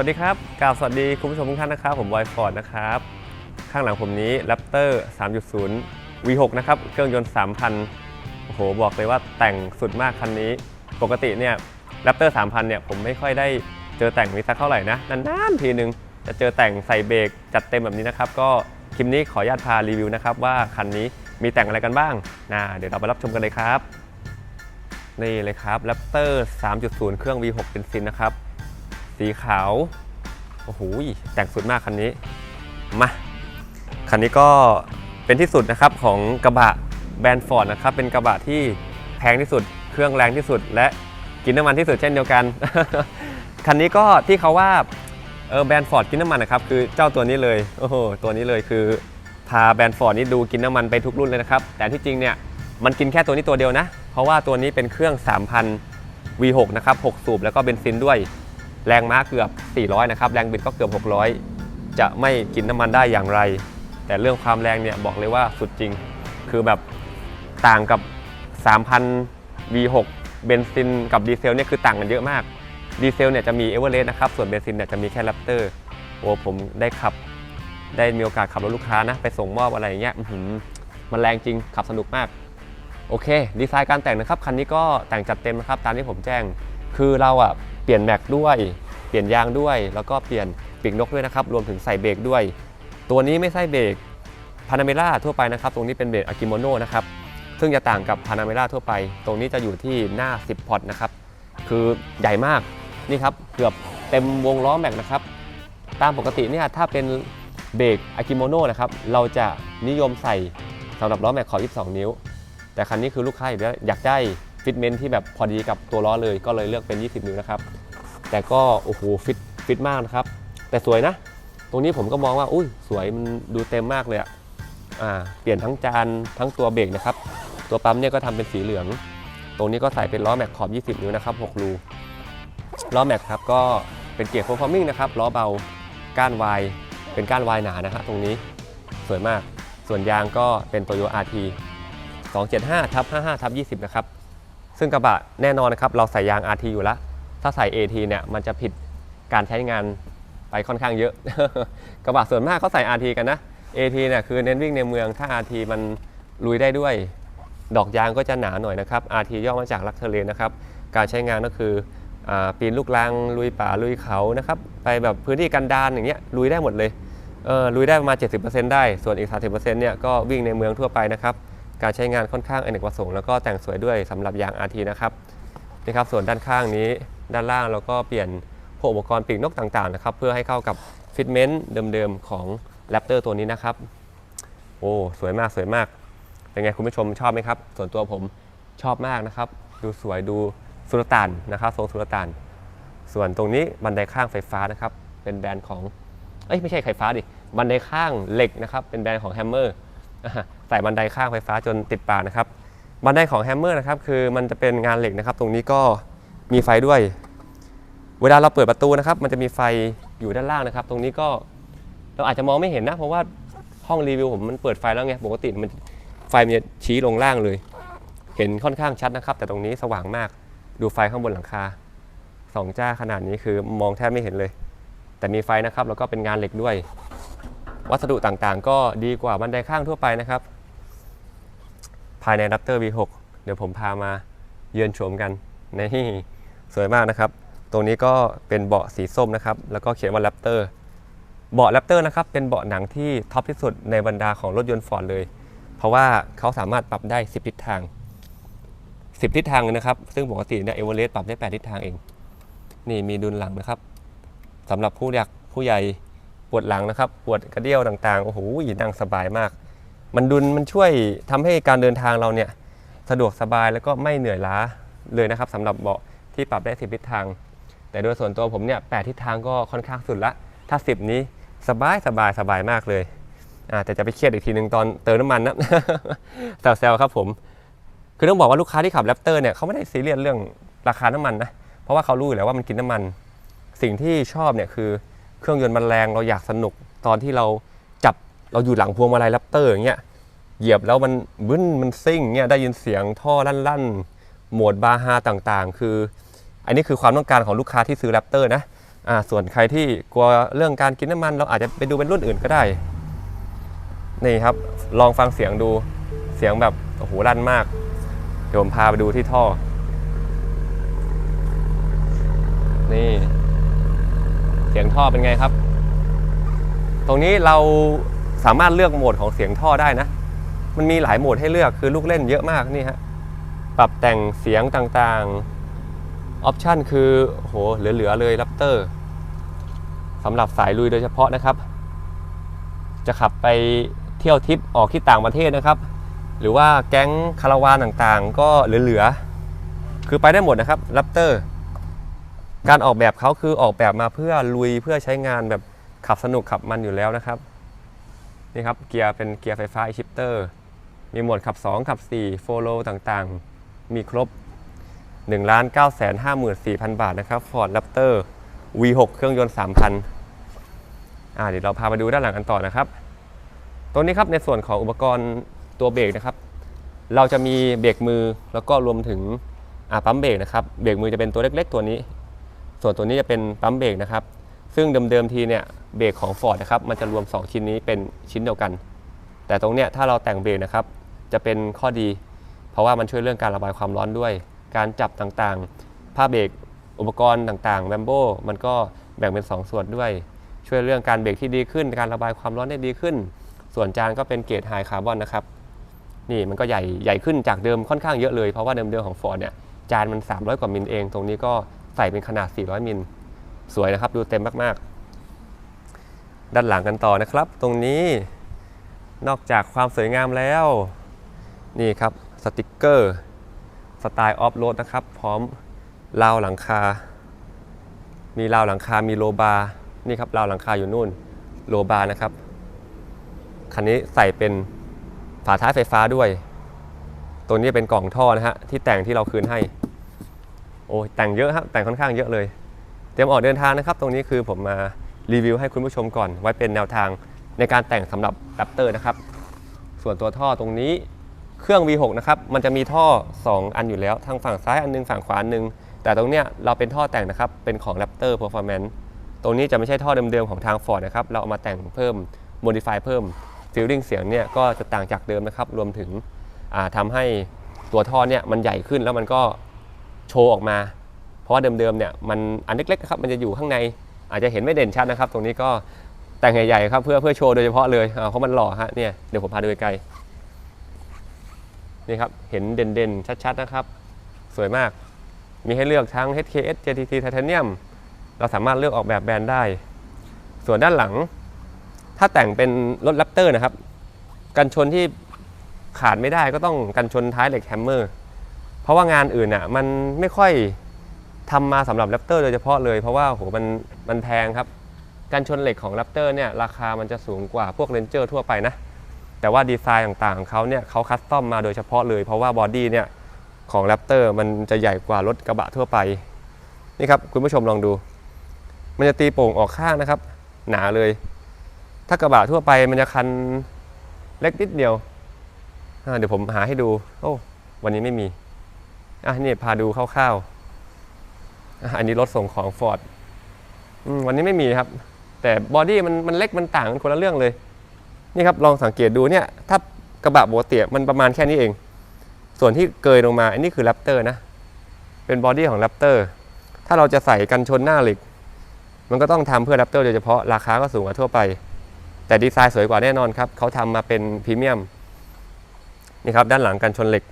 วัสดีครับกล่าวสวัสดีคุณผู้ชมทุกท่านนะครับ ผมบอยฟอร์ดนะครับ ข้างหลังผมนี้ Raptor 3.0 V6 นะครับ เครื่องยนต์ 3,000 โอ้โห บอกเลยว่าแต่งสุดมากคันนี้ ปกติเนี่ย Raptor 3,000 เนี่ย ผมไม่ค่อยได้เจอแต่งนี้สักเท่าไหร่นะ นานๆ ทีนึง จะเจอแต่งใส่เบรกจัดเต็มแบบนี้นะครับ ก็คลิปนี้ขออนุญาตพารีวิวนะครับว่าคันนี้มีแต่งอะไรกันบ้างนะเดี๋ยวเราไปรับชมกันเลยครับ นี่เลยครับ Raptor 3.0 เครื่อง V6 เป็นซินนะครับ สีขาว โอ้โหแต่งสุดมากคันนี้ มา คันนี้ก็เป็นที่สุดนะครับของกระบะแบรนด์ฟอร์ดนะครับ เป็นกระบะที่แพงที่สุด เครื่องแรงที่สุด และกินน้ำมันที่สุดเช่นเดียวกัน คันนี้ก็ที่เขาว่าเออแบรนด์ฟอร์ดกินน้ำมันนะครับคือเจ้าตัวนี้เลยโอ้โหตัวนี้เลยคือพาแบรนด์ฟอร์ดนี่ดูกินน้ำมันไปทุกรุ่นเลยนะครับ แต่ที่จริงเนี่ยมันกินแค่ตัวนี้ตัวเดียวนะ เพราะว่าตัวนี้เป็นเครื่อง 3,000 V6 นะครับ 6 สูบแล้วก็เบนซินด้วย แรงม้าเกือบ 400 นะครับ แรงบิดก็เกือบ 600 จะไม่กินน้ำมันได้อย่างไร แต่เรื่องความแรงเนี่ยบอกเลยว่าสุดจริง คือแบบต่างกับ 3,000 V6 เบนซินกับดีเซลเนี่ยคือต่างกันเยอะมาก ดีเซลเนี่ยจะมีเอเวอเรสต์นะครับ ส่วนเบนซินเนี่ยจะมีแค่แรปเตอร์ โอ้ผมได้ขับ ได้มีโอกาสขับรถลูกค้านะ ไปส่งมอบอะไรอย่างเงี้ยมันแรงจริง ขับสนุกมาก โอเค ดีไซน์การแต่งนะครับ คันนี้ก็แต่งจัดเต็มนะครับ ตามที่ผมแจ้ง คือเราอะ ปลี่ยนแม็กด้วย เปลี่ยนยางด้วย แล้วก็เปลี่ยนปีกนกด้วยนะครับ รวมถึงใส่เบรกด้วย ตัวนี้ไม่ใช่เบรกพานาเมล่าทั่วไปนะครับ ตรงนี้เป็นเบรกอากิโมโนนะครับ ซึ่งจะต่างกับพานาเมล่าทั่วไป ตรงนี้จะอยู่ที่หน้า 10 พอตนะครับ คือใหญ่มาก นี่ครับ เกือบเต็มวงล้อแม็กนะครับ ตามปกติเนี่ยถ้าเป็นเบรกอากิโมโนนะครับ เราจะนิยมใส่สำหรับล้อแม็กขอบ22 นิ้ว แต่คันนี้คือลูกค้าอยากได้ฟิตเมนที่แบบพอดีกับตัวล้อเลย ก็เลยเลือกเป็น 20 นิ้วนะครับ แต่ก็โอ้โหฟิตฟิตมากนะครับ แต่สวยนะ ตรงนี้ผมก็มองว่าอุ้ยสวยมันดูเต็มมากเลยอะอ่าเปลี่ยนทั้งจานทั้งตัวเบรกนะครับ ตัวปั๊มเนี่ยก็ทำเป็นสีเหลือง ตรงนี้ก็ใส่เป็นล้อแม็กขอบ 20 นิ้วนะครับ 6 รูล้อแม็กครับก็เป็นเกียร์โฟร์ฟอร์มิ่งนะครับล้อเบาก้านวายเป็นก้านวายหนานะฮะตรงนี้สวยมากส่วนยางก็เป็นโตโยอาร์ที275ทับ55ทับ20 นะครับ ซึ่งกระบะแน่นอนนะครับ เราใส่ยาง RT อยู่แล้ว ถ้าใส่ AT เนี่ยมันจะผิดการใช้งานไปค่อนข้างเยอะ กระบะส่วนมากเขาใส่ RT กันนะ AT เนี่ยคือเน้นวิ่งในเมืองถ้า RT มันลุยได้ด้วย ดอกยางก็จะหนาหน่อยนะครับ RT ย่อมาจากลักเทเลนนะครับ การใช้งานก็คืออปีนลูกลังลุยป่าลุยเขานะครับไปแบบพื้นที่กันดารอย่างเงี้ยลุยได้หมดเลยเออลุยได้ประมาณ 70%ได้ ส่วนอีก 30%เนี่ยก็วิ่งในเมืองทั่วไปนะครับ การใช้งานค่อนข้างอเนกประสงค์แล้วก็แต่งสวยด้วยสำหรับยาง RT นะครับนี่ครับส่วนด้านข้างนี้ ด้านล่างเราก็เปลี่ยนพวกอุปกรณ์ปีกนกต่างๆนะครับเพื่อให้เข้ากับฟิตเมนต์เดิมๆของ Raptor ตัวนี้นะครับ โอ้สวยมากสวยมาก เป็นไงคุณผู้ชมชอบไหมครับ ส่วนตัวผมชอบมากนะครับ ดูสวยดูสุลต่านนะครับทรงสุลต่าน ส่วนตรงนี้บันไดข้างไฟฟ้านะครับ เป็นแบรนด์ของเอ้ยไม่ใช่ไฟฟ้าดิบันไดข้างเหล็กนะครับ เป็นแบรนด์ของแฮมเมอร์ใส่บันไดข้างไฟฟ้าจนติดปากนะครับ บันไดของแฮมเมอร์นะครับ คือมันจะเป็นงานเหล็กนะครับ ตรงนี้ก็ มีไฟด้วย เวลาเราเปิดประตูนะครับ มันจะมีไฟอยู่ด้านล่างนะครับ ตรงนี้ก็เราอาจจะมองไม่เห็นนะ เพราะว่าห้องรีวิวผมมันเปิดไฟแล้วไงปกติมันไฟมันจะชี้ลงล่างเลย เห็นค่อนข้างชัดนะครับ แต่ตรงนี้สว่างมากดูไฟข้างบนหลังคาสองจ้าขนาดนี้คือมองแทบไม่เห็นเลย แต่มีไฟนะครับแล้วก็เป็นงานเหล็กด้วย วัสดุต่างๆ ก็ดีกว่าบันไดข้างทั่วไปนะครับ ภายใน Raptor V6 เดี๋ยวผมพามาเยือนชมกันนี่ สวยมากนะครับ ตรงนี้ก็เป็นเบาะสีส้มนะครับ แล้วก็เขียนว่า Raptor เบาะ Raptor นะครับ เป็นเบาะหนังที่ท็อปที่สุดในบรรดาของรถยนต์ฟอร์ดเลย เพราะว่าเขาสามารถปรับได้ 10 ทิศทาง 10 ทิศทางเลยนะครับ ซึ่งปกติเนี่ยเอเวอเรสต์ปรับได้ 8 ทิศทางเอง นี่มีดุลหลังนะครับสำหรับผู้อยากผู้ใหญ่ปวดหลังนะครับ ปวดกระเดี่ยวต่างๆ โอ้โหนั่งสบายมาก มันดุลมันช่วยทำให้การเดินทางเราเนี่ยสะดวกสบายแล้วก็ไม่เหนื่อยล้าเลยนะครับสำหรับเบาะ ที่ปรับได้ 10ทิศทาง แต่โดยส่วนตัวผมเนี่ยแทิศทางก็ค่อนข้างสุดละ ถ้า 10 นี้สบายสบายสบายมากเลยอาแต่จะไปเครียดอีกทีหนึ่งตอนเติมน้ำมันนะแซวๆครับผม คือต้องบอกว่าลูกค้าที่ขับแรปเตอร์เนี่ยเขาไม่ได้ซีเรียสเรื่องราคาน้ำมันนะ เพราะว่าเขารู้อยู่แล้วว่ามันกินน้ำมัน สิ่งที่ชอบเนี่ยคือเครื่องยนต์มันแรงเราอยากสนุกตอนที่เราจับเราอยู่หลังพวงมาลัยแรปเตอร์อย่างเงี้ยเหยียบแล้วมันบึ้นมันซิ่งเงี้ยได้ยินเสียงท่อลั่นๆ โหมดบาฮาต่างๆ คือ อันนี้คือความต้องการของลูกค้าที่ซื้อแรปเตอร์นะอ่าส่วนใครที่กลัวเรื่องการกินน้ำมัน เราอาจจะไปดูเป็นรุ่นอื่นก็ได้ นี่ครับ ลองฟังเสียงดูเสียงแบบโอ้โหลั่นมาก เดี๋ยวผมพาไปดูที่ท่อ นี่ เสียงท่อเป็นไงครับ ตรงนี้เราสามารถเลือกโหมดของเสียงท่อได้นะ มันมีหลายโหมดให้เลือกคือลูกเล่นเยอะมากนี่ฮะ ปรับแต่งเสียงต่างๆ ออปชันคือโหเหลือๆเลยรับเตอร์สำหรับสายลุยโดยเฉพาะนะครับ จะขับไปเที่ยวทริปออกที่ต่างประเทศนะครับ หรือว่าแก๊งคาราวานต่างๆ ก็เหลือๆคือไปได้หมดนะครับรับเตอร์การออกแบบเขาคือออกแบบมาเพื่อลุยเพื่อใช้งานแบบขับสนุกขับมันอยู่แล้วนะครับนี่ครับเกียร์เป็นเกียร์ไฟฟ้าชิปเตอร์มีโหมดขับ 2 ขับ4โฟโลต่างๆ มีครบ 1 9 5 4 0 0 0 บาทนะครับ Ford Raptor V6 เครื่องยนต์ 3,000อ่าเดี๋ยวเราพามาดูด้านหลังกันต่อนะครับ ตัวนี้ครับในส่วนของอุปกรณ์ตัวเบรกนะครับ เราจะมีเบรกมือแล้วก็รวมถึงปั๊มเบรกนะครับ เบรกมือจะเป็นตัวเล็กๆ ตัวนี้ ส่วนตัวนี้จะเป็นปั๊มเบรกนะครับ ซึ่งเดิมๆทีเนี่ยเบรกของ Ford นะครับ มันจะรวม 2 ชิ้นนี้เป็นชิ้นเดียวกัน แต่ตรงเนี้ยถ้าเราแต่งเบรกนะครับ จะเป็นข้อดี เพราะว่ามันช่วยเรื่องการระบายความร้อนด้วย การจับต่างๆ ผ้าเบรกอุปกรณ์ต่างๆแวมโบมันก็แบ่งเป็น 2 ส่วนด้วย ช่วยเรื่องการเบรกที่ดีขึ้น การระบายความร้อนได้ดีขึ้น ส่วนจานก็เป็นเกรดไฮคาร์บอนนะครับ นี่มันก็ใหญ่ใหญ่ขึ้นจากเดิมค่อนข้างเยอะเลย เพราะว่าเดิมๆของ Ford เนี่ยจานมัน 300 กว่ามิลเอง ตรงนี้ก็ใส่เป็นขนาด 400 มิล สวยนะครับ ดูเต็มมากๆ ด้านหลังกันต่อนะครับ ตรงนี้นอกจากความสวยงามแล้ว นี่ครับสติกเกอร์ สไตล์ออฟโรดนะครับ พร้อมราวหลังคา มีราวหลังคา มีโลบาร์นี่ครับราวหลังคาอยู่นู่นโลบาร์นะครับ คันนี้ใส่เป็นฝาท้ายไฟฟ้าด้วย ตัวนี้เป็นกล่องท่อนะฮะที่แต่งที่เราคืนให้ โอ้แต่งเยอะครับแต่งค่อนข้างเยอะเลย เตรียมออกเดินทางนะครับ ตรงนี้คือผมมารีวิวให้คุณผู้ชมก่อน ไว้เป็นแนวทางในการแต่งสำหรับ Raptor นะครับ ส่วนตัวท่อตรงนี้ เครื่อง V6 นะครับมันจะมีท่อ 2 อันอยู่แล้วทางฝั่งซ้ายอันหนึงฝั่งขวาอันหนึง แต่ตรงเนี้ยเราเป็นท่อแต่งนะครับเป็นของ Raptor Performance ตรงนี้จะไม่ใช่ท่อเดิมๆของทาง Ford นะครับเราเอามาแต่งเพิ่ม modify เพิ่ม feeling เสียงเนี่ยก็จะต่างจากเดิมนะครับรวมถึงอ่าทำให้ตัวท่อเนี่ยมันใหญ่ขึ้นแล้วมันก็โชว์ออกมา เพราะว่าเดิมๆเนี่ยมันอันเล็กๆนะครับมันจะอยู่ข้างในอาจจะเห็นไม่เด่นชัดนะครับ ตรงนี้ก็แต่งใหญ่ๆครับเพื่อเพื่อโชว์โดยเฉพาะเลยอ่าเพราะมันหล่อฮะเนี่ยเดี๋ยวผมพาดูไกล นี่ครับ เห็นเด่นๆ ชัดๆ นะครับ สวยมาก มีให้เลือกทั้ง HKS JTT Titanium เราสามารถเลือกออกแบบแบรนด์ได้ ส่วนด้านหลัง ถ้าแต่งเป็นรถแรปเตอร์นะครับ กันชนที่ขาดไม่ได้ก็ต้องกันชนท้ายเหล็กแฮมเมอร์ เพราะว่างานอื่นอะมันไม่ค่อยทำมาสำหรับแรปเตอร์โดยเฉพาะเลย เพราะว่าโหมันมันแพงครับ การชนเหล็กของแรปเตอร์เนี่ยราคามันจะสูงกว่าพวกเรนเจอร์ทั่วไปนะ แต่ว่าดีไซน์ต่างๆของเขาเนี่ยเขาคัสตอมมาโดยเฉพาะเลย เพราะว่าบอดี้เนี่ยของแรปเตอร์มันจะใหญ่กว่ารถกระบะทั่วไป นี่ครับ คุณผู้ชมลองดู มันจะตีโป่งออกข้างนะครับ หนาเลย ถ้ากระบะทั่วไปมันจะคันเล็กนิดเดียว เดี๋ยวผมหาให้ดู โอ้วันนี้ไม่มี อะนี่พาดูคร่าวๆอ,อันนี้รถส่งของ Ford อืมวันนี้ไม่มีครับ แต่บอดี้มันมันเล็กมันต่างกันคนละเรื่องเลย นี่ครับลองสังเกตดูเนี่ยถ้ากระบะโบเตียมันประมาณแค่นี้เอง ส่วนที่เกยลงมาอันนี้คือแรปเตอร์นะ เป็นบอดี้ของแรปเตอร์ถ้าเราจะใส่กันชนหน้าเหล็ก มันก็ต้องทำเพื่อแรปเตอร์โดยเฉพาะราคาก็สูงกว่าทั่วไป แต่ดีไซน์สวยกว่าแน่นอนครับเขาทำมาเป็นพรีเมียมนี่ครับด้านหลังกันชนเหล็ก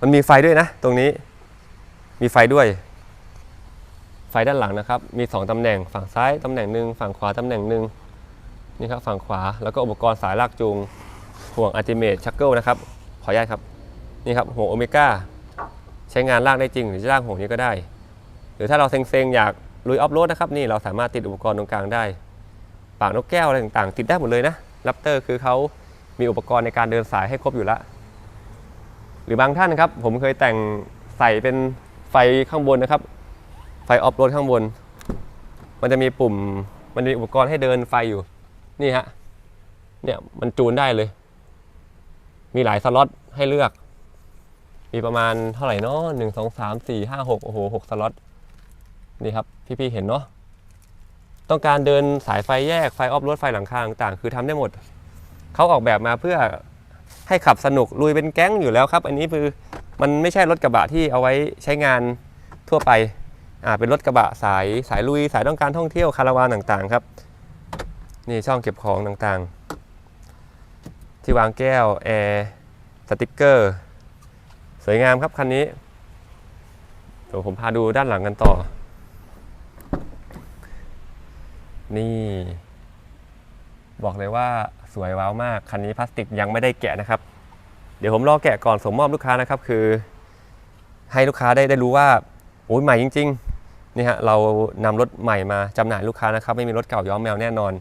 มันมีไฟด้วยนะ ตรงนี้มีไฟด้วย ไฟด้านหลังนะครับ มี 2ตำแหน่ง ฝั่งซ้ายตำแหน่งหนึ่งฝั่งขวาตำแหน่งหนึ่ง นี่ครับฝั่งขวาแล้วก็อุปกรณ์สายลากจูงห่วงอัลติเมทชักเกิลนะครับขออนุญาตครับนี่ครับห่วงโอเมก้าใช้งานลากได้จริง หรือจะลากห่วงนี้ก็ได้ หรือถ้าเราเซ็งๆอยากลุยออฟโรดนะครับนี่เราสามารถติดอุปกรณ์ตรงกลางได้ ปากนกแก้วอะไรต่างๆ ติดได้หมดเลยนะรับเตอร์คือเขามีอุปกรณ์ในการเดินสายให้ครบอยู่ล้วหรือบางท่านครับ ผมเคยแต่งใส่เป็นไฟข้างบนนะครับ ไฟออฟโรดข้างบน มันจะมีปุ่มมันมีอุปกรณ์ให้เดินไฟอยู่ นี่ฮะ เนี่ยมันจูนได้เลย มีหลายสล็อตให้เลือก มีประมาณเท่าไหร่เนาะหนึ่งสองสามสี่ห้าหกโอ้โหหกสล็อต นี่ครับ พี่ๆเห็นเนาะ ต้องการเดินสายไฟแยกไฟออฟรถไฟหลังคาต่างๆ คือทำได้หมด เขาออกแบบมาเพื่อให้ขับสนุกลุยเป็นแก๊งอยู่แล้วครับ อันนี้คือมันไม่ใช่รถกระบะที่เอาไว้ใช้งานทั่วไป อ่า เป็นรถกระบะสายสายลุยสายต้องการท่องเที่ยวคาราวานต่างๆ ครับ นี่ช่องเก็บของต่างๆ ที่วางแก้ว แอร์สติกเกอร์ สวยงามครับคันนี้เดี๋ยวผมพาดูด้านหลังกันต่อ นี่ บอกเลยว่าสวยว้าวมาก คันนี้พลาสติกยังไม่ได้แกะนะครับ เดี๋ยวผมรอแกะก่อนส่งมอบลูกค้านะครับ คือ ให้ลูกค้าได้ได้รู้ว่าโอ้ยใหม่จริง ๆ นี่ฮะเรานำรถใหม่มาจำหน่ายลูกค้านะครับ ไม่มีรถเก่าย้อมแมวแน่นอน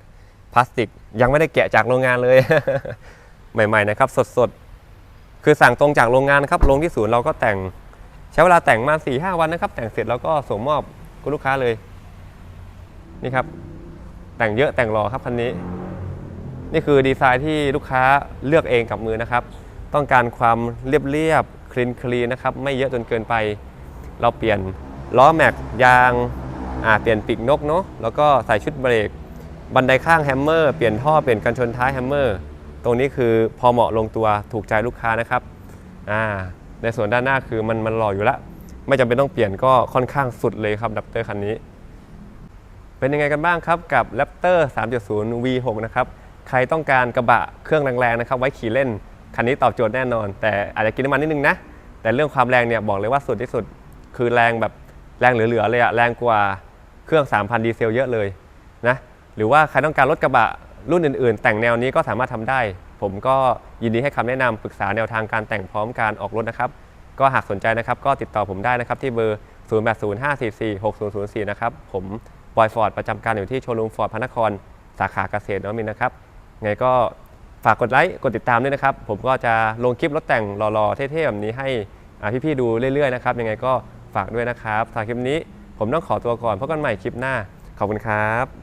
พลาสติกยังไม่ได้แกะจากโรงงานเลย ใหม่ ๆ นะครับ สดๆ คือสั่งตรงจากโรงงานครับลงที่ศูนย์เราก็แต่งใช้เวลาแต่งมา4ีหวันนะครับ แต่งเสร็จแล้วก็ส่งมอบคุณลูกค้าเลย นี่ครับ แต่งเยอะแต่งรอครับคันนี้ นี่คือดีไซน์ที่ลูกค้าเลือกเองกับมือนะครับ ต้องการความเรียบๆคลีนคลีนนะครับ ไม่เยอะจนเกินไป เราเปลี่ยนล้อแม็กยางอ่าเปลี่ยนปีกนกเนาะแล้วก็ใส่ชุดเบรก บันไดข้างแฮมเมอร์เปลี่ยนท่อเปลี่ยนกันชนท้ายแฮมเมอร์ตรงนี้คือพอเหมาะลงตัวถูกใจลูกค้านะครับอ่าในส่วนด้านหน้าคือมันมันหล่ออยู่แล้ว ไม่จำเป็นต้องเปลี่ยนก็ค่อนข้างสุดเลยครับดับเตอร์คันนี้ เป็นยังไงกันบ้างครับกับ Raptor 3.0 V6 นะครับใครต้องการกระบะเครื่องแรงๆนะครับไว้ขี่เล่นคันนี้ตอบโจทย์แน่นอน แต่อาจจะกินน้ำมันนิดนึงนะแต่เรื่องความแรงเนี่ยบอกเลยว่าสุดที่สุดคือแรงแบบแรงเหลือๆเลยอะแรงกว่าเครื่อง 3,000 ดีเซลเยอะเลยนะ หรือว่าใครต้องการรถกระบะรุ่นอื่นๆ แต่งแนวนี้ก็สามารถทำได้ ผมก็ยินดีให้คำแนะนำปรึกษาแนวทางการแต่งพร้อมการออกรถนะครับ ก็หากสนใจนะครับ ก็ติดต่อผมได้นะครับที่เบอร์ 0805446004 นะครับ ผมบอยฟอร์ดประจำการอยู่ที่โชว์รูมฟอร์ดพระนคร สาขาเกษตรนวมินนะครับไงก็ฝากกดไลค์กดติดตามด้วยนะครับ ผมก็จะลงคลิปรถแต่งหล่อๆ เท่ๆ แบบนี้ให้พี่ๆดูเรื่อยๆนะครับยังไงก็ฝากด้วยนะครับสำหรับคลิปนี้ ผมต้องขอตัวก่อนพบกันใหม่คลิปหน้าขอบคุณครับ